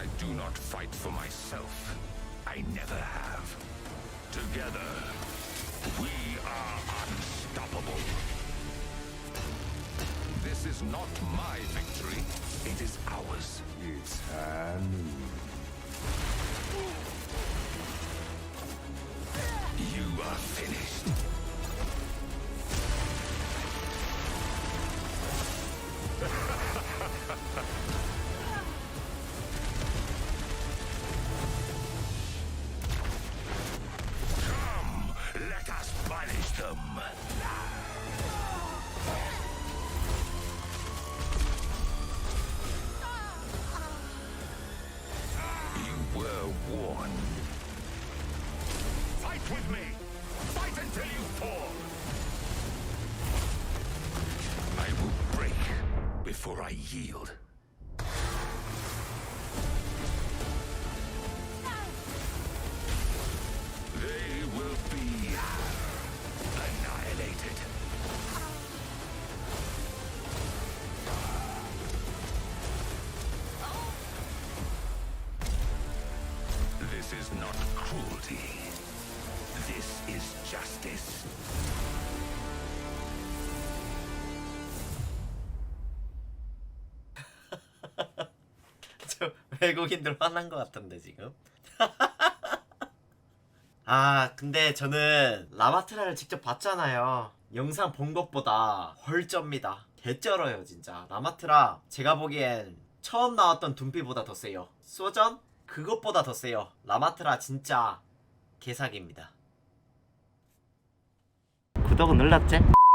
I do not fight for myself. I never have. Together, we are unstoppable. This is not my victory. It is ours. It's Hanu. You are finished. Fight with me! Fight until you fall! I will break before I yield. This is not cruelty. This is justice. 저 외국인들 화난 것 같은데 지금. 아 근데 저는 라마트라를 직접 봤잖아요. 영상 본 것보다 헐쩝니다. 개쩔어요 진짜. 라마트라 제가 보기엔 처음 나왔던 둠피보다 더 세요. 소전 그것보다 더 세요. 라마트라 진짜 개사기입니다. 구독은 눌렀지?